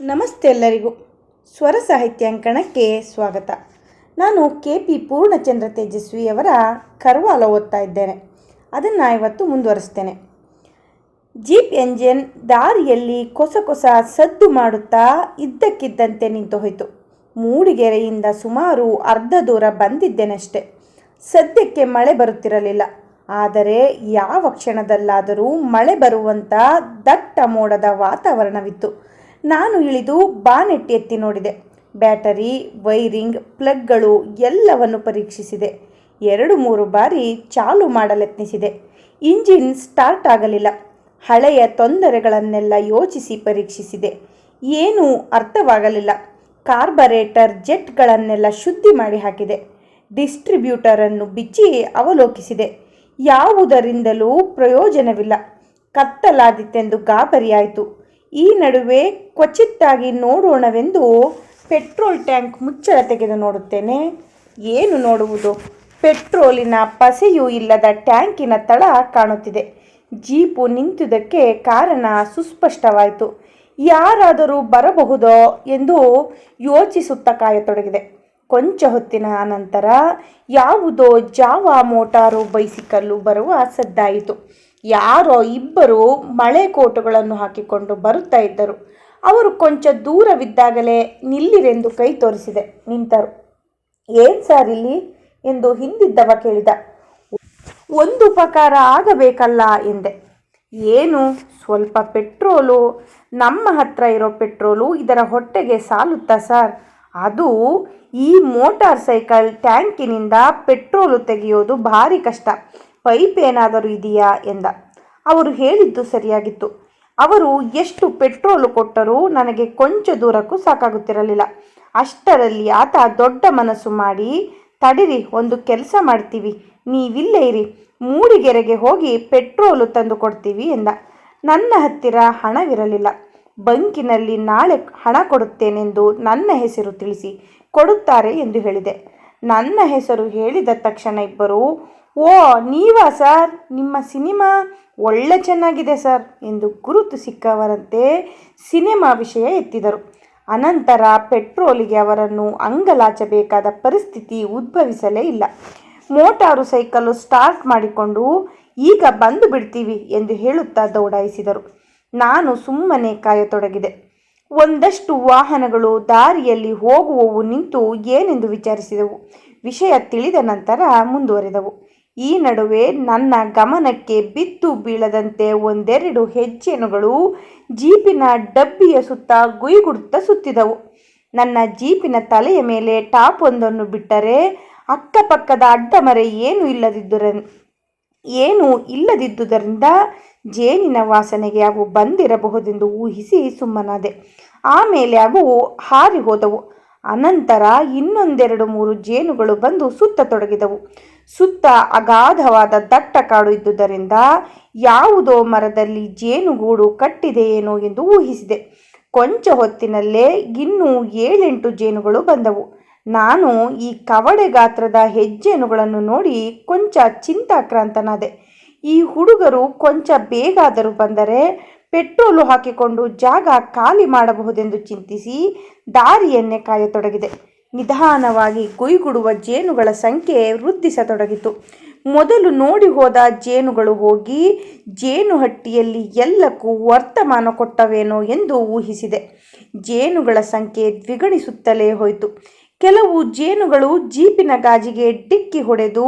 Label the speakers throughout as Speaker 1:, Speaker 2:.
Speaker 1: ನಮಸ್ತೆ ಎಲ್ಲರಿಗೂ. ಸ್ವರ ಸಾಹಿತ್ಯಾಂಕಣಕ್ಕೆ ಸ್ವಾಗತ. ನಾನು ಕೆ ಪಿ ಪೂರ್ಣಚಂದ್ರ ತೇಜಸ್ವಿಯವರ ಕರ್ವಾಲ ಓದ್ತಾ ಇದ್ದೇನೆ. ಅದನ್ನು ಇವತ್ತು ಮುಂದುವರಿಸ್ತೇನೆ. ಜೀಪ್ ಎಂಜಿನ್ ದಾರಿಯಲ್ಲಿ ಕೊಸ ಕೊಸ ಸದ್ದು ಮಾಡುತ್ತಾ ಇದ್ದಕ್ಕಿದ್ದಂತೆ ನಿಂತು ಹೋಯಿತು. ಮೂಡಿಗೆರೆಯಿಂದ ಸುಮಾರು ಅರ್ಧ ದೂರ ಬಂದಿದ್ದೇನಷ್ಟೆ. ಸದ್ಯಕ್ಕೆ ಮಳೆ ಬರುತ್ತಿರಲಿಲ್ಲ. ಆದರೆ ಯಾವ ಕ್ಷಣದಲ್ಲಾದರೂ ಮಳೆ ಬರುವಂಥ ದಟ್ಟ ಮೋಡದ ವಾತಾವರಣವಿತ್ತು. ನಾನು ಇಳಿದು ಬಾನೆಟ್ಟಿ ಎತ್ತಿ ನೋಡಿದೆ. ಬ್ಯಾಟರಿ, ವೈರಿಂಗ್, ಪ್ಲಗ್ಗಳು ಎಲ್ಲವನ್ನು ಪರೀಕ್ಷಿಸಿದೆ. ಎರಡು ಮೂರು ಬಾರಿ ಚಾಲು ಮಾಡಲೆತ್ನಿಸಿದೆ. ಇಂಜಿನ್ ಸ್ಟಾರ್ಟ್ ಆಗಲಿಲ್ಲ. ಹಳೆಯ ತೊಂದರೆಗಳನ್ನೆಲ್ಲ ಯೋಚಿಸಿ ಪರೀಕ್ಷಿಸಿದೆ. ಏನೂ ಅರ್ಥವಾಗಲಿಲ್ಲ. ಕಾರ್ಬರೇಟರ್ ಜೆಟ್ಗಳನ್ನೆಲ್ಲ ಶುದ್ಧಿ ಮಾಡಿ ಹಾಕಿದೆ. ಡಿಸ್ಟ್ರಿಬ್ಯೂಟರನ್ನು ಬಿಚ್ಚಿ ಅವಲೋಕಿಸಿದೆ. ಯಾವುದರಿಂದಲೂ ಪ್ರಯೋಜನವಿಲ್ಲ. ಕತ್ತಲಾದಿತ್ತೆಂದು ಗಾಬರಿಯಾಯಿತು. ಈ ನಡುವೆ ಕ್ವಚಿತ್ತಾಗಿ ನೋಡೋಣವೆಂದು ಪೆಟ್ರೋಲ್ ಟ್ಯಾಂಕ್ ಮುಚ್ಚಳ ತೆಗೆದು ನೋಡುತ್ತೇನೆ. ಏನು ನೋಡುವುದು? ಪೆಟ್ರೋಲಿನ ಪಸೆಯೂ ಇಲ್ಲದ ಟ್ಯಾಂಕಿನ ತಳ ಕಾಣುತ್ತಿದೆ. ಜೀಪು ನಿಂತಿದ್ದಕ್ಕೆ ಕಾರಣ ಸುಸ್ಪಷ್ಟವಾಯಿತು. ಯಾರಾದರೂ ಬರಬಹುದೋ ಎಂದು ಯೋಚಿಸುತ್ತ ಕಾಯತೊಡಗಿದೆ. ಕೊಂಚ ಹೊತ್ತಿನ ಅನಂತರ ಯಾವುದೋ ಜಾವ ಮೋಟಾರು ಬೈಸಿಕಲ್ಲು ಬರುವ ಸದ್ದಾಯಿತು. ಯಾರೋ ಇಬ್ಬರು ಮಳೆ ಕೋಟುಗಳನ್ನು ಹಾಕಿಕೊಂಡು ಬರುತ್ತಾ ಇದ್ದರು. ಅವರು ಕೊಂಚ ದೂರವಿದ್ದಾಗಲೇ ನಿಲ್ಲಿರೆಂದು ಕೈ ತೋರಿಸಿದೆ. ನಿಂತರು. ಏನ್ ಸರ್ ಇಲ್ಲಿ ಎಂದು ಹಿಂದಿದ್ದವ ಕೇಳಿದ. ಒಂದು ಉಪಕಾರ ಆಗಬೇಕಲ್ಲ ಎಂದೆ. ಏನು? ಸ್ವಲ್ಪ ಪೆಟ್ರೋಲು. ನಮ್ಮ ಹತ್ರ ಇರೋ ಪೆಟ್ರೋಲು ಇದರ ಹೊಟ್ಟೆಗೆ ಸಾಲುತ್ತಾ ಸರ್? ಅದು ಈ ಮೋಟಾರ್ ಸೈಕಲ್ ಟ್ಯಾಂಕಿನಿಂದ ಪೆಟ್ರೋಲು ತೆಗೆಯೋದು ಭಾರಿ ಕಷ್ಟ. ಪೈಪ್ ಏನಾದರೂ ಇದೆಯಾ ಎಂದ. ಅವರು ಹೇಳಿದ್ದು ಸರಿಯಾಗಿತ್ತು. ಅವರು ಎಷ್ಟು ಪೆಟ್ರೋಲು ಕೊಟ್ಟರೂ ನನಗೆ ಕೊಂಚ ದೂರಕ್ಕೂ ಸಾಕಾಗುತ್ತಿರಲಿಲ್ಲ. ಅಷ್ಟರಲ್ಲಿ ಆತ ದೊಡ್ಡ ಮನಸ್ಸು ಮಾಡಿ, ತಡಿರಿ, ಒಂದು ಕೆಲಸ ಮಾಡ್ತೀವಿ, ನೀವಿಲ್ಲೇ ಇರಿ, ಮೂಡಿಗೆರೆಗೆ ಹೋಗಿ ಪೆಟ್ರೋಲು ತಂದು ಕೊಡ್ತೀವಿ ಎಂದ. ನನ್ನ ಹತ್ತಿರ ಹಣವಿರಲಿಲ್ಲ. ಬಂಕಿನಲ್ಲಿ ನಾಳೆ ಹಣ ಕೊಡುತ್ತೇನೆಂದು ನನ್ನ ಹೆಸರು ತಿಳಿಸಿ ಕೊಡುತ್ತಾರೆ ಎಂದು ಹೇಳಿದೆ. ನನ್ನ ಹೆಸರು ಹೇಳಿದ ತಕ್ಷಣ ಇಬ್ಬರು ಓ, ನೀವಾ ಸರ್? ನಿಮ್ಮ ಸಿನಿಮಾ ಒಳ್ಳೆ ಚೆನ್ನಾಗಿದೆ ಸರ್ ಎಂದು ಗುರುತು ಸಿಕ್ಕವರಂತೆ ಸಿನಿಮಾ ವಿಷಯ ಎತ್ತಿದರು. ಅನಂತರ ಪೆಟ್ರೋಲಿಗೆ ಅವರನ್ನು ಅಂಗಲಾಚಬೇಕಾದ ಪರಿಸ್ಥಿತಿ ಉದ್ಭವಿಸಲೇ ಇಲ್ಲ. ಮೋಟಾರು ಸೈಕಲು ಸ್ಟಾರ್ಟ್ ಮಾಡಿಕೊಂಡು, ಈಗ ಬಂದು ಬಿಡ್ತೀವಿ ಎಂದು ಹೇಳುತ್ತಾ ದೌಡಾಯಿಸಿದರು. ನಾನು ಸುಮ್ಮನೆ ಕಾಯತೊಡಗಿದೆ. ಒಂದಷ್ಟು ವಾಹನಗಳು ದಾರಿಯಲ್ಲಿ ಹೋಗುವವು ನಿಂತು ಏನೆಂದು ವಿಚಾರಿಸಿದವು. ವಿಷಯ ತಿಳಿದ ನಂತರ ಮುಂದುವರೆದವು. ಈ ನಡುವೆ ನನ್ನ ಗಮನಕ್ಕೆ ಬಿದ್ದು ಬೀಳದಂತೆ ಒಂದೆರಡು ಹೆಜ್ಜೆನುಗಳು ಜೀಪಿನ ಡಬ್ಬಿಯ ಸುತ್ತ ಗುಯ್ಗುಡುತ್ತಾ ಸುತ್ತಿದವು. ನನ್ನ ಜೀಪಿನ ತಲೆಯ ಮೇಲೆ ಟಾಪ್ ಒಂದನ್ನು ಬಿಟ್ಟರೆ ಅಕ್ಕಪಕ್ಕದ ಅಡ್ಡಮರೆ ಏನು ಇಲ್ಲದಿದ್ದರ ಏನು ಇಲ್ಲದಿದ್ದುದರಿಂದ ಜೇನಿನ ವಾಸನೆಗೆ ಅವು ಬಂದಿರಬಹುದೆಂದು ಊಹಿಸಿ ಸುಮ್ಮನಾದೆ. ಆಮೇಲೆ ಅವು ಹಾರಿ ಹೋದವು. ಅನಂತರ ಇನ್ನೊಂದೆರಡು ಮೂರು ಜೇನುಗಳು ಬಂದು ಸುತ್ತತೊಡಗಿದವು ಸುತ್ತ ಅಗಾಧವಾದ ದಟ್ಟ ಕಾಡು ಇದ್ದುದರಿಂದ ಯಾವುದೋ ಮರದಲ್ಲಿ ಜೇನುಗೂಡು ಕಟ್ಟಿದೆಯೇನೋ ಎಂದು ಊಹಿಸಿದೆ. ಕೊಂಚ ಹೊತ್ತಿನಲ್ಲೇ ಇನ್ನೂ ಏಳೆಂಟು ಜೇನುಗಳು ಬಂದವು. ನಾನು ಈ ಕವಡೆ ಗಾತ್ರದ ಹೆಜ್ಜೇನುಗಳನ್ನು ನೋಡಿ ಕೊಂಚ ಚಿಂತಾಕ್ರಾಂತನಾದೆ. ಈ ಹುಡುಗರು ಕೊಂಚ ಬೇಗಾದರೂ ಬಂದರೆ ಪೆಟ್ರೋಲು ಹಾಕಿಕೊಂಡು ಜಾಗ ಖಾಲಿ ಮಾಡಬಹುದೆಂದು ಚಿಂತಿಸಿ ದಾರಿಯನ್ನೇ ಕಾಯತೊಡಗಿದೆ. ನಿಧಾನವಾಗಿ ಕುಯ್ಗುಡುವ ಜೇನುಗಳ ಸಂಖ್ಯೆ ವೃದ್ಧಿಸತೊಡಗಿತು. ಮೊದಲು ನೋಡಿ ಹೋದ ಜೇನುಗಳು ಹೋಗಿ ಜೇನುಹಟ್ಟಿಯಲ್ಲಿ ಎಲ್ಲಕ್ಕೂ ವರ್ತಮಾನ ಕೊಟ್ಟವೇನೋ ಎಂದು ಊಹಿಸಿದೆ. ಜೇನುಗಳ ಸಂಖ್ಯೆ ದ್ವಿಗಣಿಸುತ್ತಲೇ ಹೋಯಿತು. ಕೆಲವು ಜೇನುಗಳು ಜೀಪಿನ ಗಾಜಿಗೆ ಡಿಕ್ಕಿ ಹೊಡೆದು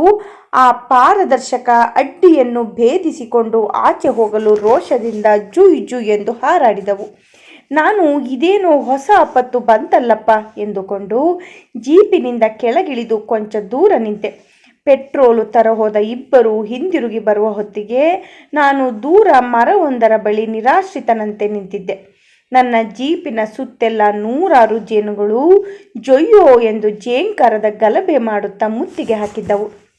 Speaker 1: ಆ ಪಾರದರ್ಶಕ ಅಡ್ಡಿಯನ್ನು ಭೇದಿಸಿಕೊಂಡು ಆಚೆ ಹೋಗಲು ರೋಷದಿಂದ ಜುಯ್ ಜುಯ್ ಎಂದು ಹಾರಾಡಿದವು. ನಾನು ಇದೇನೋ ಹೊಸ ಆಪತ್ತು ಬಂತಲ್ಲಪ್ಪ ಎಂದುಕೊಂಡು ಜೀಪಿನಿಂದ ಕೆಳಗಿಳಿದು ಕೊಂಚ ದೂರ ನಿಂತೆ. ಪೆಟ್ರೋಲು ತರಹೋದ ಇಬ್ಬರು ಹಿಂದಿರುಗಿ ಬರುವ ಹೊತ್ತಿಗೆ ನಾನು ದೂರ ಮರವೊಂದರ ಬಳಿ ನಿರಾಶ್ರಿತನಂತೆ ನಿಂತಿದ್ದೆ. ನನ್ನ ಜೀಪಿನ ಸುತ್ತೆಲ್ಲ ನೂರಾರು ಜೇನುಗಳು ಜೊಯ್ಯೋ ಎಂದು ಜೇಂಕಾರದ ಗಲಭೆ ಮಾಡುತ್ತಾ ಮುತ್ತಿಗೆ ಹಾಕಿದ್ದವು.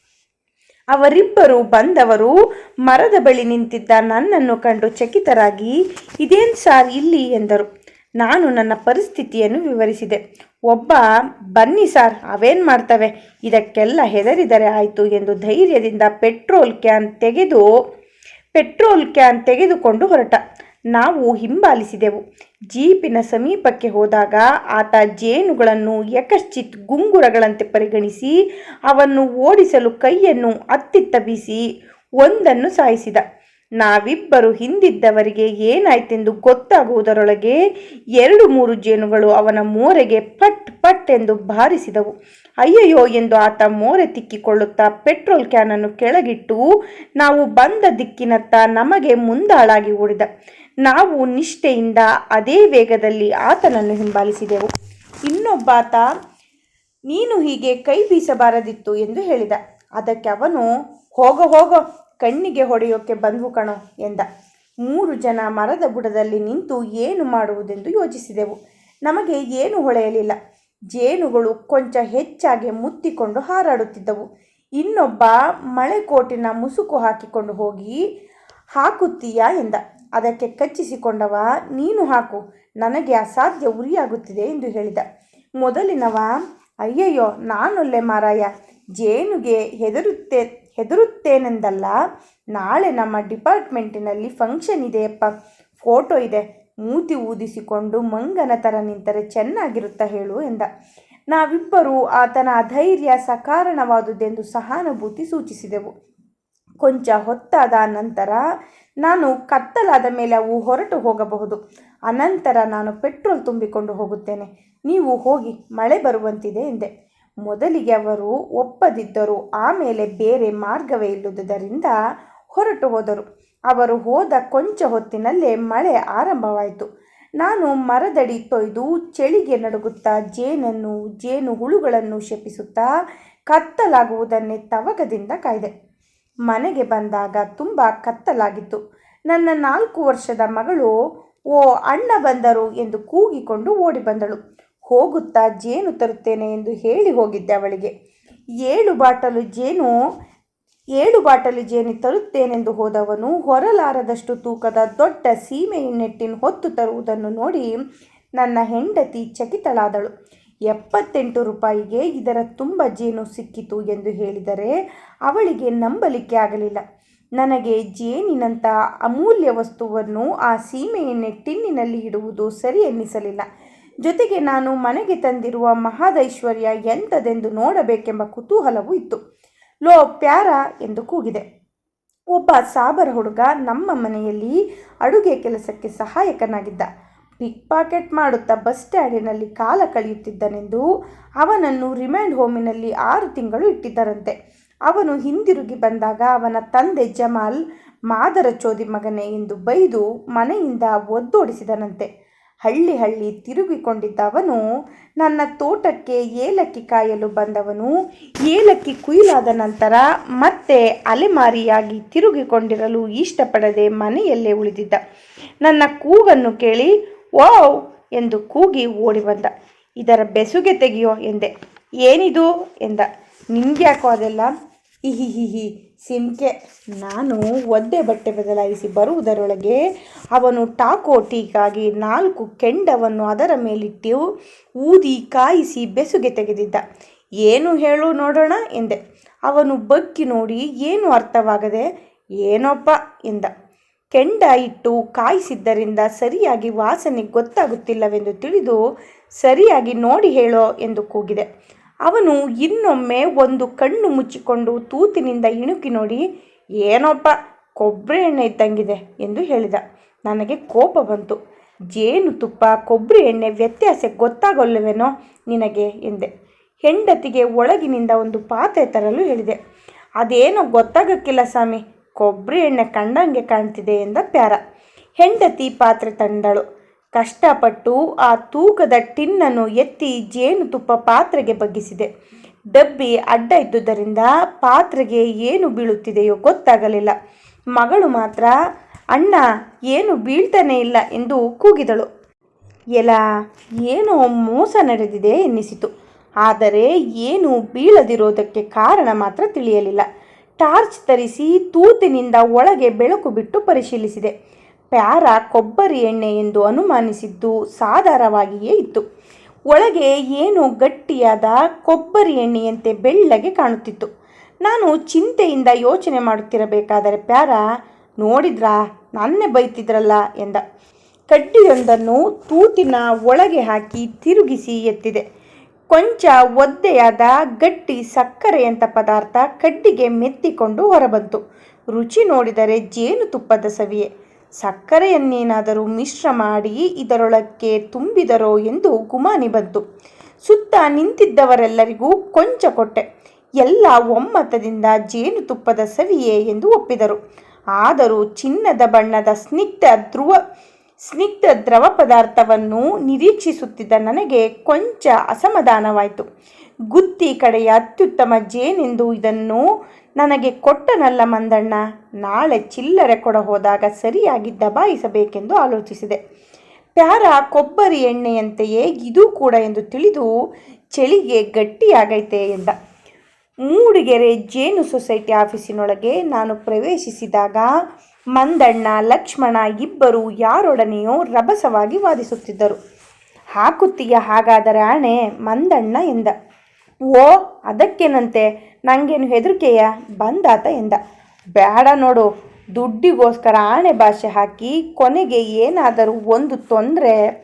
Speaker 1: ಅವರಿಬ್ಬರು ಬಂದವರು ಮರದ ಬಳಿ ನಿಂತಿದ್ದ ನನ್ನನ್ನು ಕಂಡು ಚಕಿತರಾಗಿ, ಇದೇನು ಸಾರ್ ಇಲ್ಲಿ? ಎಂದರು. ನಾನು ನನ್ನ ಪರಿಸ್ಥಿತಿಯನ್ನು ವಿವರಿಸಿದೆ. ಒಬ್ಬ, ಬನ್ನಿ ಸಾರ್, ಅವೇನು ಮಾಡ್ತವೆ? ಇದಕ್ಕೆಲ್ಲ ಹೆದರಿದರೆ ಆಯಿತು ಎಂದು ಧೈರ್ಯದಿಂದ ಪೆಟ್ರೋಲ್ ಕ್ಯಾನ್ ತೆಗೆದು, ಪೆಟ್ರೋಲ್ ಕ್ಯಾನ್ ತೆಗೆದುಕೊಂಡು ಹೊರಟ. ನಾವು ಹಿಂಬಾಲಿಸಿದೆವು. ಜೀಪಿನ ಸಮೀಪಕ್ಕೆ ಹೋದಾಗ ಆತ ಜೇನುಗಳನ್ನು ಯಕಶ್ಚಿತ್ ಗುಂಗುರಗಳಂತೆ ಪರಿಗಣಿಸಿ ಅವನ್ನು ಓಡಿಸಲು ಕೈಯನ್ನು ಅತ್ತಿತ್ತ ಬೀಸಿ ಒಂದನ್ನು ಸಾಯಿಸಿದ. ನಾವಿಬ್ಬರು ಹಿಂದಿದ್ದವರಿಗೆ ಏನಾಯ್ತೆಂದು ಗೊತ್ತಾಗುವುದರೊಳಗೆ ಎರಡು ಮೂರು ಜೇನುಗಳು ಅವನ ಮೋರೆಗೆ ಪಟ್ ಪಟ್ ಎಂದು ಬಾರಿಸಿದವು. ಅಯ್ಯಯ್ಯೋ ಎಂದು ಆತ ಮೋರೆ ತಿಕ್ಕಿಕೊಳ್ಳುತ್ತಾ ಪೆಟ್ರೋಲ್ ಕ್ಯಾನನ್ನು ಕೆಳಗಿಟ್ಟು, ನಾವು ಬಂದ ದಿಕ್ಕಿನತ್ತ ನಮಗೆ ಮುಂದಾಳಾಗಿ ಓಡಿದ. ನಾವು ನಿಷ್ಠೆಯಿಂದ ಅದೇ ವೇಗದಲ್ಲಿ ಆತನನ್ನು ಹಿಂಬಾಲಿಸಿದೆವು. ಇನ್ನೊಬ್ಬಾತ, ನೀನು ಹೀಗೆ ಕೈ ಬೀಸಬಾರದಿತ್ತು ಎಂದು ಹೇಳಿದ. ಅದಕ್ಕೆ ಅವನು, ಹೋಗೋ ಹೋಗೋ, ಕಣ್ಣಿಗೆ ಹೊಡೆಯೋಕೆ ಬಂದ್ವು ಕಣೋ ಎಂದ. ಮೂರು ಜನ ಮರದ ಬುಡದಲ್ಲಿ ನಿಂತು ಏನು ಮಾಡುವುದೆಂದು ಯೋಚಿಸಿದೆವು. ನಮಗೆ ಏನು ಹೊಳೆಯಲಿಲ್ಲ. ಜೇನುಗಳು ಕೊಂಚ ಹೆಚ್ಚಾಗಿ ಮುತ್ತಿಕೊಂಡು ಹಾರಾಡುತ್ತಿದ್ದವು. ಇನ್ನೊಬ್ಬ ಮಳೆಕೋಟಿನ ಮುಸುಕು ಹಾಕಿಕೊಂಡು ಹೋಗಿ, ಹಾಕುತ್ತೀಯಾ? ಎಂದ. ಅದಕ್ಕೆ ಕಚ್ಚಿಸಿಕೊಂಡವ, ನೀನು ಹಾಕು, ನನಗೆ ಅಸಾಧ್ಯ ಉರಿಯಾಗುತ್ತಿದೆ ಎಂದು ಹೇಳಿದ. ಮೊದಲಿನವ, ಅಯ್ಯಯ್ಯೋ, ನಾನೊಲ್ಲೆ ಮಾರಾಯ, ಜೇನುಗೆ ಹೆದರುತ್ತೆ, ಹೆದರುತ್ತೇನೆಂದಲ್ಲ, ನಾಳೆ ನಮ್ಮ ಡಿಪಾರ್ಟ್ಮೆಂಟಿನಲ್ಲಿ ಫಂಕ್ಷನ್ ಇದೆಯಪ್ಪ, ಫೋಟೋ ಇದೆ, ಮೂತಿ ಊದಿಸಿಕೊಂಡು ಮಂಗನ ಥರ ನಿಂತರೆ ಚೆನ್ನಾಗಿರುತ್ತಾ ಹೇಳು ಎಂದ. ನಾವಿಬ್ಬರೂ ಆತನ ಅಧೈರ್ಯ ಸಕಾರಣವಾದುದೆಂದು ಸಹಾನುಭೂತಿ ಸೂಚಿಸಿದೆವು. ಕೊಂಚ ಹೊತ್ತಾದ ನಂತರ ನಾನು ಕತ್ತಲಾದ ಮೇಲೆ ಅವು ಹೊರಟು ಹೋಗಬಹುದು. ಅನಂತರ ನಾನು ಪೆಟ್ರೋಲ್ ತುಂಬಿಕೊಂಡು ಹೋಗುತ್ತೇನೆ. ನೀವು ಹೋಗಿ ಮಳೆ ಬರುವಂತಿದೆ ಎಂದೆ. ಮೊದಲಿಗೆ ಅವರು ಒಪ್ಪದಿದ್ದರು. ಆಮೇಲೆ ಬೇರೆ ಮಾರ್ಗವೇ ಇಲ್ಲದುದರಿಂದ ಹೊರಟು ಹೋದರು. ಅವರು ಹೋದ ಕೊಂಚ ಹೊತ್ತಿನಲ್ಲೇ ಮಳೆ ಆರಂಭವಾಯಿತು. ನಾನು ಮರದಡಿ ತೊಯ್ದು ಚಳಿಗೆ ನಡುಗುತ್ತಾ ಜೇನನ್ನು ಜೇನು ಹುಳುಗಳನ್ನು ಶಪಿಸುತ್ತಾ ಕತ್ತಲಾಗುವುದನ್ನೇ ತವಕದಿಂದ ಕಾಯ್ದೆ. ಮನೆಗೆ ಬಂದಾಗ ತುಂಬ ಕತ್ತಲಾಗಿತ್ತು. ನನ್ನ ನಾಲ್ಕು ವರ್ಷದ ಮಗಳು, ಓ, ಅಣ್ಣ ಬಂದರು ಎಂದು ಕೂಗಿಕೊಂಡು ಓಡಿ ಬಂದಳು ಹೋಗುತ್ತಾ, ಜೇನು ತರುತ್ತೇನೆ ಎಂದು ಹೇಳಿ ಹೋಗಿದ್ದೆ ಅವಳಿಗೆ. ಏಳು ಬಾಟಲು ಜೇನು, ಏಳು ಬಾಟಲು ಜೇನು ತರುತ್ತೇನೆಂದು ಹೋದವನು ಹೊರಲಾರದಷ್ಟು ತೂಕದ ದೊಡ್ಡ ಸೀಮೆಯನ್ನೆಟ್ಟಿನ ಹೊತ್ತು ತರುವುದನ್ನು ನೋಡಿ ನನ್ನ ಹೆಂಡತಿ ಚಕಿತಳಾದಳು. ಎಪ್ಪತ್ತೆಂಟು ರೂಪಾಯಿಗೆ ಇದರ ತುಂಬ ಜೇನು ಸಿಕ್ಕಿತು ಎಂದು ಹೇಳಿದರೆ ಅವಳಿಗೆ ನಂಬಲಿಕ್ಕೆ ಆಗಲಿಲ್ಲ. ನನಗೆ ಜೇನಿನಂಥ ಅಮೂಲ್ಯ ವಸ್ತುವನ್ನು ಆ ಸೀಮೆ ಎಣ್ಣೆ ಟಿನ್ನಿನಲ್ಲಿ ಇಡುವುದು ಸರಿ ಎನ್ನಿಸಲಿಲ್ಲ. ಜೊತೆಗೆ ನಾನು ಮನೆಗೆ ತಂದಿರುವ ಮಹಾದೈಶ್ವರ್ಯ ಎಂಥದೆಂದು ನೋಡಬೇಕೆಂಬ ಕುತೂಹಲವೂ ಇತ್ತು. ಲೋ ಪ್ಯಾರ ಎಂದು ಕೂಗಿದೆ. ಒಬ್ಬ ಸಾಬರ ಹುಡುಗ ನಮ್ಮ ಮನೆಯಲ್ಲಿ ಅಡುಗೆ ಕೆಲಸಕ್ಕೆ ಸಹಾಯಕನಾಗಿದ್ದ. ಪಿಕ್ ಪಾಕೆಟ್ ಮಾಡುತ್ತಾ ಬಸ್ ಸ್ಟ್ಯಾಂಡಿನಲ್ಲಿ ಕಾಲ ಕಳೆಯುತ್ತಿದ್ದನೆಂದು ಅವನನ್ನು ರಿಮ್ಯಾಂಡ್ ಹೋಮಿನಲ್ಲಿ ಆರು ತಿಂಗಳು ಇಟ್ಟಿದ್ದರಂತೆ. ಅವನು ಹಿಂದಿರುಗಿ ಬಂದಾಗ ಅವನ ತಂದೆ ಜಮಾಲ್, ಮಾದರ ಚೋದಿ ಮಗನೇ ಎಂದು ಬೈದು ಮನೆಯಿಂದ ಒದ್ದೋಡಿಸಿದನಂತೆ. ಹಳ್ಳಿ ಹಳ್ಳಿ ತಿರುಗಿಕೊಂಡಿದ್ದ ಅವನು ನನ್ನ ತೋಟಕ್ಕೆ ಏಲಕ್ಕಿ ಕಾಯಲು ಬಂದವನು, ಏಲಕ್ಕಿ ಕುಯಿಲಾದ ನಂತರ ಮತ್ತೆ ಅಲೆಮಾರಿಯಾಗಿ ತಿರುಗಿಕೊಂಡಿರಲು ಇಷ್ಟಪಡದೆ ಮನೆಯಲ್ಲೇ ಉಳಿದಿದ್ದ. ನನ್ನ ಕೂಗನ್ನು ಕೇಳಿ ವಾವ್ ಎಂದು ಕೂಗಿ ಓಡಿ ಬಂದ. ಇದರ ಬೆಸುಗೆ ತೆಗೆಯೋ ಎಂದೆ. ಏನಿದು ಎಂದ. ನಿಂಗ್ಯಾಕೋ ಅದೆಲ್ಲ? ಇಹಿಹಿಹಿ. ಸಿಂಕೆ. ನಾನು ಒದ್ದೆ ಬಟ್ಟೆ ಬದಲಾಯಿಸಿ ಬರುವುದರೊಳಗೆ ಅವನು ಟಾಕೋಟಿಗಾಗಿ ನಾಲ್ಕು ಕೆಂಡವನ್ನು ಅದರ ಮೇಲಿಟ್ಟು ಊದಿ ಕಾಯಿಸಿ ಬೆಸುಗೆ ತೆಗೆದಿದ್ದ. ಏನು ಹೇಳು ನೋಡೋಣ ಎಂದೆ. ಅವನು ಬಗ್ಗಿ ನೋಡಿ, ಏನು ಅರ್ಥವಾಗದೆ, ಏನೋಪ್ಪ ಎಂದ. ಕೆಂಡ ಇಟ್ಟು ಕಾಯಿಸಿದ್ದರಿಂದ ಸರಿಯಾಗಿ ವಾಸನೆ ಗೊತ್ತಾಗುತ್ತಿಲ್ಲವೆಂದು ತಿಳಿದು ಸರಿಯಾಗಿ ನೋಡಿ ಹೇಳೋ ಎಂದು ಕೂಗಿದೆ. ಅವನು ಇನ್ನೊಮ್ಮೆ ಒಂದು ಕಣ್ಣು ಮುಚ್ಚಿಕೊಂಡು ತೂತಿನಿಂದ ಇಣುಕಿ ನೋಡಿ, ಏನೋಪ್ಪ ಕೊಬ್ಬರಿ ಎಣ್ಣೆ ಇದ್ದಂಗಿದೆ ಎಂದು ಹೇಳಿದ. ನನಗೆ ಕೋಪ ಬಂತು. ಜೇನುತುಪ್ಪ ಕೊಬ್ಬರಿ ಎಣ್ಣೆ ವ್ಯತ್ಯಾಸ ಗೊತ್ತಾಗಲ್ಲವೇನೋ ನಿನಗೆ ಎಂದೆ. ಹೆಂಡತಿಗೆ ಒಳಗಿನಿಂದ ಒಂದು ಪಾತ್ರೆ ತರಲು ಹೇಳಿದೆ. ಅದೇನೋ ಗೊತ್ತಾಗಕ್ಕಿಲ್ಲ ಸ್ವಾಮಿ. ಕೊಬ್ಬರಿ ಎಣ್ಣೆ ಕಂಡಂಗೆ ಕಾಣ್ತಿದೆ ಎಂದ ಪ್ಯಾರ. ಹೆಂಡತಿ ಪಾತ್ರೆ ತಂದಳು. ಕಷ್ಟಪಟ್ಟು ಆ ತೂಕದ ಟಿನ್ನನ್ನು ಎತ್ತಿ ಜೇನುತುಪ್ಪ ಪಾತ್ರೆಗೆ ಬಗ್ಗಿಸಿದೆ. ಡಬ್ಬಿ ಅಡ್ಡ ಇದ್ದುದರಿಂದ ಪಾತ್ರೆಗೆ ಏನು ಬೀಳುತ್ತಿದೆಯೋ ಗೊತ್ತಾಗಲಿಲ್ಲ. ಮಗಳು ಮಾತ್ರ, ಅಣ್ಣ, ಏನು ಬೀಳ್ತಾನೇ ಇಲ್ಲ ಎಂದು ಕೂಗಿದಳು. ಎಲ, ಏನೋ ಮೋಸ ನಡೆದಿದೆ ಎನ್ನಿಸಿತು. ಆದರೆ, ಏನು ಬೀಳದಿರೋದಕ್ಕೆ ಕಾರಣ ಮಾತ್ರ ತಿಳಿಯಲಿಲ್ಲ. ಟಾರ್ಚ್ ತರಿಸಿ ತೂತಿನಿಂದ ಒಳಗೆ ಬೆಳಕು ಬಿಟ್ಟು ಪರಿಶೀಲಿಸಿದೆ. ಪ್ಯಾರ ಕೊಬ್ಬರಿ ಎಣ್ಣೆ ಎಂದು ಅನುಮಾನಿಸಿದ್ದು ಸಾಧಾರವಾಗಿಯೇ ಇತ್ತು. ಒಳಗೆ ಏನೋ ಗಟ್ಟಿಯಾದ ಕೊಬ್ಬರಿ ಎಣ್ಣೆಯಂತೆ ಬೆಳ್ಳಗೆ ಕಾಣುತ್ತಿತ್ತು. ನಾನು ಚಿಂತೆಯಿಂದ ಯೋಚನೆ ಮಾಡುತ್ತಿರಬೇಕಾದರೆ, ಪ್ಯಾರ, ನೋಡಿದ್ರಾ? ನನ್ನೇ ಬೈತಿದ್ರಲ್ಲ ಎಂದ. ಕಡ್ಡಿಯೊಂದನ್ನು ತೂತಿನ ಒಳಗೆ ಹಾಕಿ ತಿರುಗಿಸಿ ಎತ್ತಿದೆ. ಕೊಂಚ ಒದ್ದೆಯಾದ ಗಟ್ಟಿ ಸಕ್ಕರೆಯಂಥ ಪದಾರ್ಥ ಕಡ್ಡಿಗೆ ಮೆತ್ತಿಕೊಂಡು ಹೊರಬಂತು. ರುಚಿ ನೋಡಿದರೆ ಜೇನುತುಪ್ಪದ ಸವಿಯೇ. ಸಕ್ಕರೆಯನ್ನೇನಾದರೂ ಮಿಶ್ರ ಮಾಡಿ ಇದರೊಳಕ್ಕೆ ತುಂಬಿದರೋ ಎಂದು ಗುಮಾನಿ ಬಂತು. ಸುತ್ತ ನಿಂತಿದ್ದವರೆಲ್ಲರಿಗೂ ಕೊಂಚ ಕೊಟ್ಟೆ. ಎಲ್ಲ ಒಮ್ಮತದಿಂದ ಜೇನುತುಪ್ಪದ ಸವಿಯೇ ಎಂದು ಒಪ್ಪಿದರು. ಆದರೂ ಚಿನ್ನದ ಬಣ್ಣದ ಸ್ನಿಗ್ಧ ಧ್ರುವ ಸ್ನಿಗ್ಧ ದ್ರವ ಪದಾರ್ಥವನ್ನು ನಿರೀಕ್ಷಿಸುತ್ತಿದ್ದ ನನಗೆ ಕೊಂಚ ಅಸಮಾಧಾನವಾಯಿತು. ಗುತ್ತಿ ಕಡೆಯ ಅತ್ಯುತ್ತಮ ಜೇನೆಂದು ಇದನ್ನು ನನಗೆ ಕೊಟ್ಟನಲ್ಲ ಮಂದಣ್ಣ. ನಾಳೆ ಚಿಲ್ಲರೆ ಕೊಡ ಹೋದಾಗ ಸರಿಯಾಗಿ ದಬಾಯಿಸಬೇಕೆಂದು ಆಲೋಚಿಸಿದೆ. ಪ್ಯಾರ ಕೊಬ್ಬರಿ ಎಣ್ಣೆಯಂತೆಯೇ ಇದು ಕೂಡ ಎಂದು ತಿಳಿದು ಚಳಿಗೆ ಗಟ್ಟಿಯಾಗೈತೆ ಎಂದ. ಮೂಡಿಗೆರೆ ಜೇನು ಸೊಸೈಟಿ ಆಫೀಸಿನೊಳಗೆ ನಾನು ಪ್ರವೇಶಿಸಿದಾಗ ಮಂದಣ್ಣ, ಲಕ್ಷ್ಮಣ ಇಬ್ಬರು ಯಾರೊಡನೆಯೋ ರಭಸವಾಗಿ ವಾದಿಸುತ್ತಿದ್ದರು. ಹಾಕುತ್ತೀಯ ಹಾಗಾದರೆ ಆಣೆ, ಮಂದಣ್ಣ ಎಂದ. ಓ, ಅದಕ್ಕೇನಂತೆ? ನನಗೇನು ಹೆದರಿಕೆಯ? ಬಂದಾತ ಎಂದ. ಬೇಡ ನೋಡು, ದುಡ್ಡಿಗೋಸ್ಕರ ಆಣೆ ಭಾಷೆ ಹಾಕಿ ಕೊನೆಗೆ ಏನಾದರೂ ಒಂದು ತೊಂದರೆ.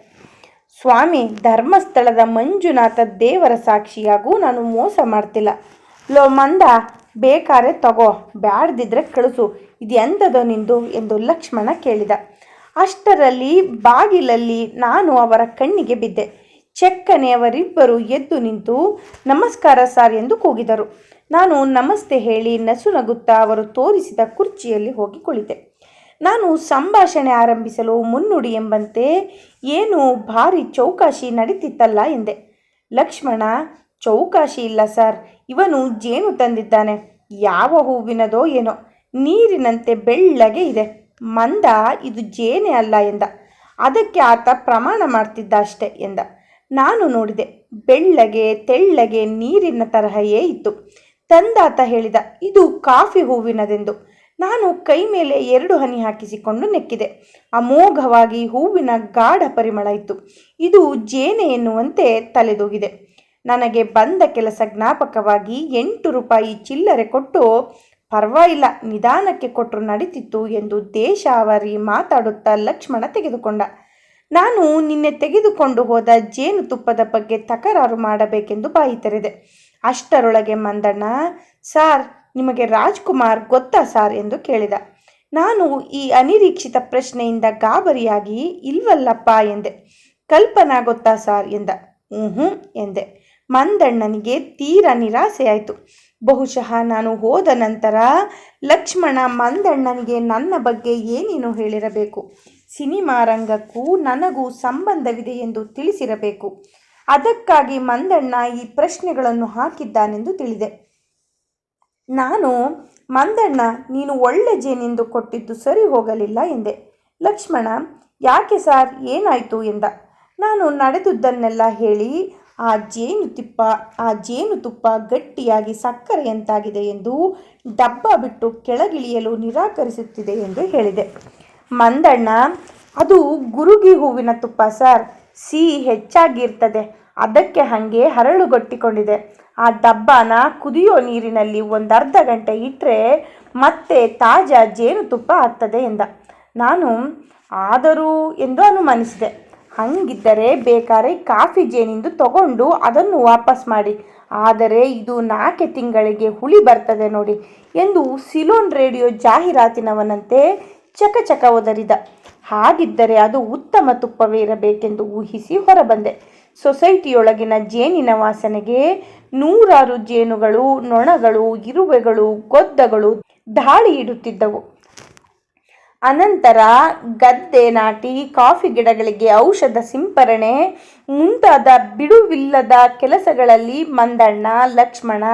Speaker 1: ಸ್ವಾಮಿ, ಧರ್ಮಸ್ಥಳದ ಮಂಜುನಾಥ ದೇವರ ಸಾಕ್ಷಿಯಾಗೂ ನಾನು ಮೋಸ ಮಾಡ್ತಿಲ್ಲ. ಲೋ ಮಂದ, ಬೇಕಾರೆ ತಗೋ, ಬ್ಯಾಡ್ದಿದ್ರೆ ಕಳಿಸು. ಇದು ಎಂಥದೋ ನಿಂದು ಎಂದು ಲಕ್ಷ್ಮಣ ಕೇಳಿದ. ಅಷ್ಟರಲ್ಲಿ ಬಾಗಿಲಲ್ಲಿ ನಾನು ಅವರ ಕಣ್ಣಿಗೆ ಬಿದ್ದೆ. ಚೆಕ್ಕನೆ ಅವರಿಬ್ಬರು ಎದ್ದು ನಿಂತು, ನಮಸ್ಕಾರ ಸರ್ ಎಂದು ಕೂಗಿದರು. ನಾನು ನಮಸ್ತೆ ಹೇಳಿ ನಸುನಗುತ್ತಾ ಅವರು ತೋರಿಸಿದ ಕುರ್ಚಿಯಲ್ಲಿ ಹೋಗಿ ಕುಳಿತೆ. ನಾನು ಸಂಭಾಷಣೆ ಆರಂಭಿಸಲು ಮುನ್ನುಡಿ ಎಂಬಂತೆ ಏನು ಭಾರಿ ಚೌಕಾಶಿ ನಡೀತಿತ್ತಲ್ಲ ಎಂದೆ. ಲಕ್ಷ್ಮಣ, ಚೌಕಾಶಿ ಇಲ್ಲ ಸರ್, ಇವನು ಜೇನು ತಂದಿದ್ದಾನೆ. ಯಾವ ಹೂವಿನದೋ ಏನೋ. ನೀರಿನಂತೆ ಬೆಳ್ಳಗೆ ಇದೆ. ಮಂದ, ಇದು ಜೇನೆ ಅಲ್ಲ ಎಂದ. ಅದಕ್ಕೆ ಆತ ಪ್ರಮಾಣ ಮಾಡ್ತಿದ್ದ ಅಷ್ಟೆ ಎಂದ. ನಾನು ನೋಡಿದೆ, ಬೆಳ್ಳಗೆ, ತೆಳ್ಳಗೆ ನೀರಿನ ತರಹಯೇ ಇತ್ತು. ತಂದಾತ ಹೇಳಿದ, ಇದು ಕಾಫಿ ಹೂವಿನದೆಂದು. ನಾನು ಕೈ ಮೇಲೆ ಎರಡು ಹನಿ ಹಾಕಿಸಿಕೊಂಡು ನೆಕ್ಕಿದೆ. ಅಮೋಘವಾಗಿ ಹೂವಿನ ಗಾಢ ಪರಿಮಳ ಇತ್ತು. ಇದು ಜೇನೆ ಎನ್ನುವಂತೆ ತಲೆದೂಗಿದೆ. ನನಗೆ ಬಂದ ಕೆಲಸ ಜ್ಞಾಪಕವಾಗಿ ಎಂಟು ರೂಪಾಯಿ ಚಿಲ್ಲರೆ ಕೊಟ್ಟು ಪರವಾಗಿಲ್ಲ, ನಿಧಾನಕ್ಕೆ ಕೊಟ್ಟರು ನಡೀತಿತ್ತು ಎಂದು ದೇಶಾವರಿ ಮಾತಾಡುತ್ತಾ ಲಕ್ಷ್ಮಣ ತೆಗೆದುಕೊಂಡ. ನಾನು ನಿನ್ನೆ ತೆಗೆದುಕೊಂಡು ಹೋದ ಜೇನುತುಪ್ಪದ ಬಗ್ಗೆ ತಕರಾರು ಮಾಡಬೇಕೆಂದು ಬಾಯಿ ತೆರೆದೆ. ಅಷ್ಟರೊಳಗೆ ಮಂದಣ್ಣ, ಸಾರ್, ನಿಮಗೆ ರಾಜ್ಕುಮಾರ್ ಗೊತ್ತಾ ಸಾರ್? ಎಂದು ಕೇಳಿದ. ನಾನು ಈ ಅನಿರೀಕ್ಷಿತ ಪ್ರಶ್ನೆಯಿಂದ ಗಾಬರಿಯಾಗಿ, ಇಲ್ವಲ್ಲಪ್ಪ, ಎಂದೆ. ಕಲ್ಪನಾ ಗೊತ್ತಾ ಸಾರ್? ಎಂದ. ಹ್ಞೂ ಎಂದೆ. ಮಂದಣ್ಣನಿಗೆ ತೀರಾ ನಿರಾಸೆಯಾಯಿತು. ಬಹುಶಃ ನಾನು ಹೋದ ನಂತರ ಲಕ್ಷ್ಮಣ ಮಂದಣ್ಣನಿಗೆ ನನ್ನ ಬಗ್ಗೆ ಏನೇನು ಹೇಳಿರಬೇಕು? ಸಿನಿಮಾ ರಂಗಕ್ಕೂ ನನಗೂ ಸಂಬಂಧವಿದೆ ಎಂದು ತಿಳಿಸಿರಬೇಕು. ಅದಕ್ಕಾಗಿ ಮಂದಣ್ಣ ಈ ಪ್ರಶ್ನೆಗಳನ್ನು ಹಾಕಿದ್ದಾನೆಂದು ತಿಳಿದೆ. ನಾನು, ಮಂದಣ್ಣ, ನೀನು ಒಳ್ಳೆ ಜೇನೆಂದು ಕೊಟ್ಟಿದ್ದು ಸರಿ ಹೋಗಲಿಲ್ಲ ಎಂದೆ. ಲಕ್ಷ್ಮಣ, ಯಾಕೆ ಸಾರ್? ಏನಾಯಿತು? ಎಂದ. ನಾನು ನಡೆದುದನ್ನೆಲ್ಲ ಹೇಳಿ ಆ ಜೇನು ತುಪ್ಪ, ಆ ಜೇನುತುಪ್ಪ ಗಟ್ಟಿಯಾಗಿ ಸಕ್ಕರೆಯಂತಾಗಿದೆ ಎಂದು ಡಬ್ಬ ಬಿಟ್ಟು ಕೆಳಗಿಳಿಯಲು ನಿರಾಕರಿಸುತ್ತಿದೆ ಎಂದು ಹೇಳಿದೆ. ಮಂದಣ್ಣ, ಅದು ಗುರುಗಿ ಹೂವಿನ ತುಪ್ಪ ಸರ್. ಸಿಹಿ ಹೆಚ್ಚಾಗಿರ್ತದೆ. ಅದಕ್ಕೆ ಹಾಗೆ ಹರಳುಗೊಟ್ಟಿಕೊಂಡಿದೆ. ಆ ಡಬ್ಬನ ಕುದಿಯೋ ನೀರಿನಲ್ಲಿ ಒಂದು ಅರ್ಧ ಗಂಟೆ ಇಟ್ಟರೆ ಮತ್ತೆ ತಾಜಾ ಜೇನುತುಪ್ಪ ಆಗ್ತದೆ ಎಂದ. ನಾನು, ಆದರೂ ಎಂದು ಅನುಮಾನಿಸಿದೆ. ಹಂಗಿದ್ದರೆ ಬೇಕಾರೆ ಕಾಫಿ ಜೇನಿಂದು ತಗೊಂಡು ಅದನ್ನು ವಾಪಸ್ ಮಾಡಿ. ಆದರೆ ಇದು ನಾಲ್ಕೆ ತಿಂಗಳಿಗೆ ಹುಳಿ ಬರ್ತದೆ ನೋಡಿ ಎಂದು ಸಿಲೋನ್ ರೇಡಿಯೋ ಜಾಹೀರಾತಿನವನಂತೆ ಚಕಚಕ ಒದರಿದ. ಹಾಗಿದ್ದರೆ ಅದು ಉತ್ತಮ ತುಪ್ಪವೇ ಇರಬೇಕೆಂದು ಊಹಿಸಿ ಹೊರಬಂದೆ. ಸೊಸೈಟಿಯೊಳಗಿನ ಜೇನಿನ ವಾಸನೆಗೆ ನೂರಾರು ಜೇನುಗಳು, ನೊಣಗಳು, ಇರುವೆಗಳು, ಗೊದ್ದಗಳು ದಾಳಿ ಇಡುತ್ತಿದ್ದವು. ಅನಂತರ ಗದ್ದೆ ನಾಟಿ, ಕಾಫಿ ಗಿಡಗಳಿಗೆ ಔಷಧ ಸಿಂಪರಣೆ, ಮುಂತಾದ ಬಿಡುವಿಲ್ಲದ ಕೆಲಸಗಳಲ್ಲಿ ಮಂದಣ್ಣ, ಲಕ್ಷ್ಮಣ,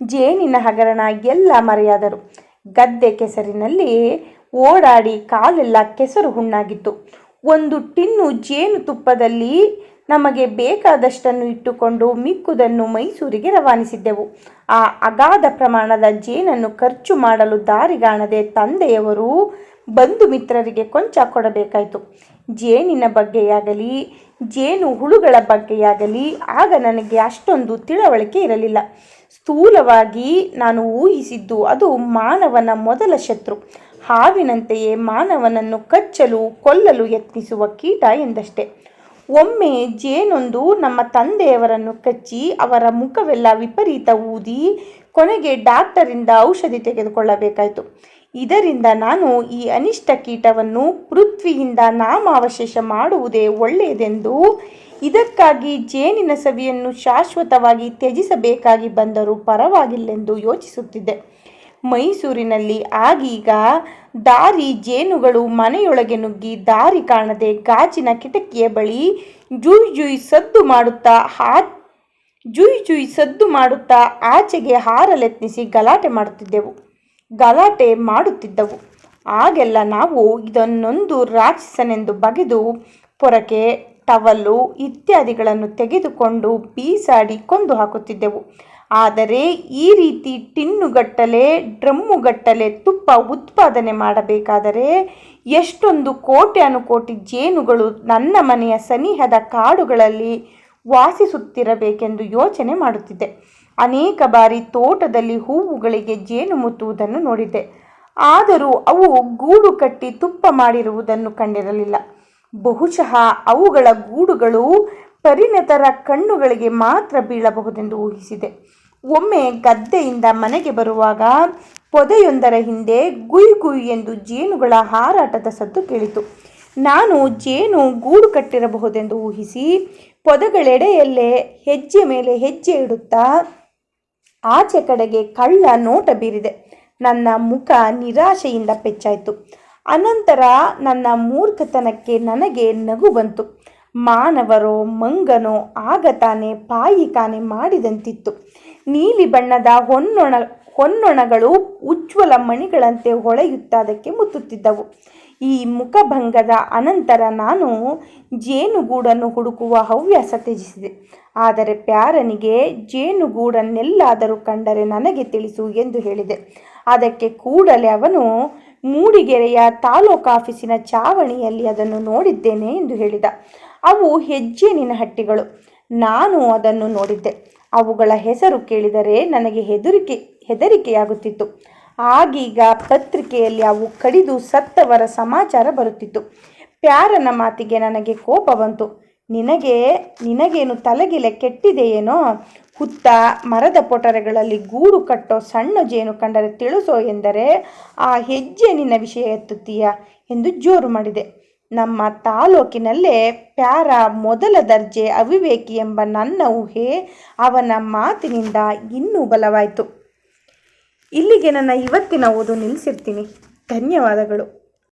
Speaker 1: ಜೇನಿನ ಹಗರಣ ಎಲ್ಲ ಮರೆಯಾದರು. ಗದ್ದೆ ಕೆಸರಿನಲ್ಲಿ ಓಡಾಡಿ ಕಾಲೆಲ್ಲ ಕೆಸರು ಹುಣ್ಣಾಗಿತ್ತು. ಒಂದು ಟಿನ್ನು ಜೇನುತುಪ್ಪದಲ್ಲಿ ನಮಗೆ ಬೇಕಾದಷ್ಟನ್ನು ಇಟ್ಟುಕೊಂಡು ಮಿಕ್ಕುದನ್ನು ಮೈಸೂರಿಗೆ ರವಾನಿಸಿದ್ದೆವು. ಆ ಅಗಾಧ ಪ್ರಮಾಣದ ಜೇನನ್ನು ಖರ್ಚು ಮಾಡಲು ದಾರಿಗಾಣದೆ ತಂದೆಯವರು ಬಂಧು ಮಿತ್ರರಿಗೆ ಕೊಂಚ ಕೊಡಬೇಕಾಯಿತು. ಜೇನಿನ ಬಗ್ಗೆಯಾಗಲಿ, ಜೇನು ಹುಳುಗಳ ಬಗ್ಗೆಯಾಗಲಿ, ಆಗ ನನಗೆ ಅಷ್ಟೊಂದು ತಿಳುವಳಿಕೆ ಇರಲಿಲ್ಲ. ಸ್ಥೂಲವಾಗಿ ನಾನು ಊಹಿಸಿದ್ದು, ಅದು ಮಾನವನ ಮೊದಲ ಶತ್ರು. ಹಾವಿನಂತೆಯೇ ಮಾನವನನ್ನು ಕಚ್ಚಲು, ಕೊಲ್ಲಲು ಯತ್ನಿಸುವ ಕೀಟ ಎಂದಷ್ಟೆ. ಒಮ್ಮೆ ಜೇನೊಂದು ನಮ್ಮ ತಂದೆಯವರನ್ನು ಕಚ್ಚಿ, ಅವರ ಮುಖವೆಲ್ಲ ವಿಪರೀತ ಊದಿ ಕೊನೆಗೆ ಡಾಕ್ಟರಿಂದ ಔಷಧಿ ತೆಗೆದುಕೊಳ್ಳಬೇಕಾಯಿತು. ಇದರಿಂದ ನಾನು ಈ ಅನಿಷ್ಟ ಕೀಟವನ್ನು ಪೃಥ್ವಿಯಿಂದ ನಾಮಾವಶೇಷ ಮಾಡುವುದೇ ಒಳ್ಳೆಯದೆಂದು ಇದಕ್ಕಾಗಿ ಜೇನಿನ ಸವಿಯನ್ನು ಶಾಶ್ವತವಾಗಿ ತ್ಯಜಿಸಬೇಕಾಗಿ ಬಂದರೂ ಪರವಾಗಿಲ್ಲೆಂದು ಯೋಚಿಸುತ್ತಿದ್ದೆ. ಮೈಸೂರಿನಲ್ಲಿ ಆಗೀಗ ದಾರಿ ಜೇನುಗಳು ಮನೆಯೊಳಗೆ ನುಗ್ಗಿ ದಾರಿ ಕಾಣದೆ ಗಾಜಿನ ಕಿಟಕಿಯ ಬಳಿ ಜುಯ್ ಜುಯ್ ಸದ್ದು ಮಾಡುತ್ತಾ ಹಾ ಜುಯ್ ಜುಯ್ ಸದ್ದು ಮಾಡುತ್ತಾ ಆಚೆಗೆ ಹಾರಲೆತ್ನಿಸಿ ಗಲಾಟೆ ಮಾಡುತ್ತಿದ್ದೆವು. ಗಲಾಟೆ ಮಾಡುತ್ತಿದ್ದವು. ಆಗೆಲ್ಲ ನಾವು ಇದನ್ನೊಂದು ರಾಕ್ಷಸನೆಂದು ಬಗೆದು ಪೊರಕೆ ಟವಲ್ಲು ಇತ್ಯಾದಿಗಳನ್ನು ತೆಗೆದುಕೊಂಡು ಬೀಸಾಡಿ ಕೊಂದು ಹಾಕುತ್ತಿದ್ದೆವು. ಆದರೆ ಈ ರೀತಿ ಟಿನ್ನುಗಟ್ಟಲೆ, ಡ್ರಮ್ಮುಗಟ್ಟಲೆ ತುಪ್ಪ ಉತ್ಪಾದನೆ ಮಾಡಬೇಕಾದರೆ ಎಷ್ಟೊಂದು ಕೋಟಿ ಅನುಕೋಟಿ ಜೇನುಗಳು ನನ್ನ ಮನೆಯ ಸನಿಹದ ಕಾಡುಗಳಲ್ಲಿ ವಾಸಿಸುತ್ತಿರಬೇಕೆಂದು ಯೋಚನೆ ಮಾಡುತ್ತಿದ್ದೆ. ಅನೇಕ ಬಾರಿ ತೋಟದಲ್ಲಿ ಹೂವುಗಳಿಗೆ ಜೇನು ಮುತ್ತುವುದನ್ನು ನೋಡಿದ್ದೆ. ಆದರೂ ಅವು ಗೂಡು ಕಟ್ಟಿ ತುಪ್ಪ ಮಾಡಿರುವುದನ್ನು ಕಂಡಿರಲಿಲ್ಲ. ಬಹುಶಃ ಅವುಗಳ ಗೂಡುಗಳು ಪರಿಣತರ ಕಣ್ಣುಗಳಿಗೆ ಮಾತ್ರ ಬೀಳಬಹುದೆಂದು ಊಹಿಸಿದೆ. ಒಮ್ಮೆ ಗದ್ದೆಯಿಂದ ಮನೆಗೆ ಬರುವಾಗ ಪೊದೆಯೊಂದರ ಹಿಂದೆ ಗುಯ್ ಗುಯ್ ಎಂದು ಜೇನುಗಳ ಹಾರಾಟದ ಸದ್ದು ಕೇಳಿತು. ನಾನು ಜೇನು ಗೂಡು ಕಟ್ಟಿರಬಹುದೆಂದು ಊಹಿಸಿ ಪೊದೆಗಳೆಡೆಯಲ್ಲೇ ಹೆಜ್ಜೆ ಮೇಲೆ ಹೆಜ್ಜೆ ಇಡುತ್ತಾ ಆಚೆ ಕಡೆಗೆ ಕಳ್ಳ ನೋಟ ಬೀರಿದೆ. ನನ್ನ ಮುಖ ನಿರಾಶೆಯಿಂದ ಪೆಚ್ಚಾಯಿತು. ಅನಂತರ ನನ್ನ ಮೂರ್ಖತನಕ್ಕೆ ನನಗೆ ನಗು ಬಂತು. ಮಾನವರೋ, ಮಂಗನೋ, ಆಗ ತಾನೇ ಪಾಯಿ ಕಾನೆ ಮಾಡಿದಂತಿತ್ತು. ನೀಲಿ ಬಣ್ಣದ ಹೊನ್ನೊಣ, ಹೊನ್ನೊಣಗಳು ಉಜ್ವಲ ಮಣಿಗಳಂತೆ ಹೊಳೆಯುತ್ತಾ ಅದಕ್ಕೆ ಮುತ್ತುತ್ತಿದ್ದವು. ಈ ಮುಖಭಂಗದ ಅನಂತರ ನಾನು ಜೇನುಗೂಡನ್ನು ಹುಡುಕುವ ಹವ್ಯಾಸ ತ್ಯಜಿಸಿದೆ. ಆದರೆ ಪ್ಯಾರನಿಗೆ ಜೇನುಗೂಡನ್ನೆಲ್ಲಾದರೂ ಕಂಡರೆ ನನಗೆ ತಿಳಿಸು ಎಂದು ಹೇಳಿದೆ. ಅದಕ್ಕೆ ಕೂಡಲೇ ಅವನು ಮೂಡಿಗೆರೆಯ ತಾಲೂಕು ಆಫೀಸಿನ ಚಾವಣಿಯಲ್ಲಿ ಅದನ್ನು ನೋಡಿದ್ದೇನೆ ಎಂದು ಹೇಳಿದ. ಅವು ಹೆಜ್ಜೇನಿನ ಹಟ್ಟಿಗಳು. ನಾನು ಅದನ್ನು ನೋಡಿದ್ದೆ. ಅವುಗಳ ಹೆಸರು ಕೇಳಿದರೆ ನನಗೆ ಹೆದರಿಕೆ, ಹೆದರಿಕೆಯಾಗುತ್ತಿತ್ತು. ಆಗೀಗ ಪತ್ರಿಕೆಯಲ್ಲಿ ಅವು ಕಡಿದು ಸತ್ತವರ ಸಮಾಚಾರ ಬರುತ್ತಿತ್ತು. ಪ್ಯಾರನ ಮಾತಿಗೆ ನನಗೆ ಕೋಪ ಬಂತು. ನಿನಗೆ, ನಿನಗೇನು ತಲೆಗಿಲೆ ಕೆಟ್ಟಿದೆಯೇನೋ? ಹುತ್ತ, ಮರದ ಪೊಟರೆಗಳಲ್ಲಿ ಗೂಡು ಕಟ್ಟೋ ಸಣ್ಣ ಜೇನು ಕಂಡರೆ ತಿಳಿಸೋ ಎಂದರೆ ಆ ಹೆಜ್ಜೆ ನಿನ್ನ ವಿಷಯ ಎತ್ತುತ್ತೀಯ ಎಂದು ಜೋರು ಮಾಡಿದೆ. ನಮ್ಮ ತಾಲೂಕಿನಲ್ಲೇ ಪ್ಯಾರ ಮೊದಲ ದರ್ಜೆ ಅವಿವೇಕಿ ಎಂಬ ನನ್ನ ಊಹೆ ಅವನ ಮಾತಿನಿಂದ ಇನ್ನೂ ಬಲವಾಯಿತು. ಇಲ್ಲಿಗೆ ನನ್ನ ಇವತ್ತಿನ ಓದು ನಿಲ್ಲಿಸಿರ್ತೀನಿ. ಧನ್ಯವಾದಗಳು.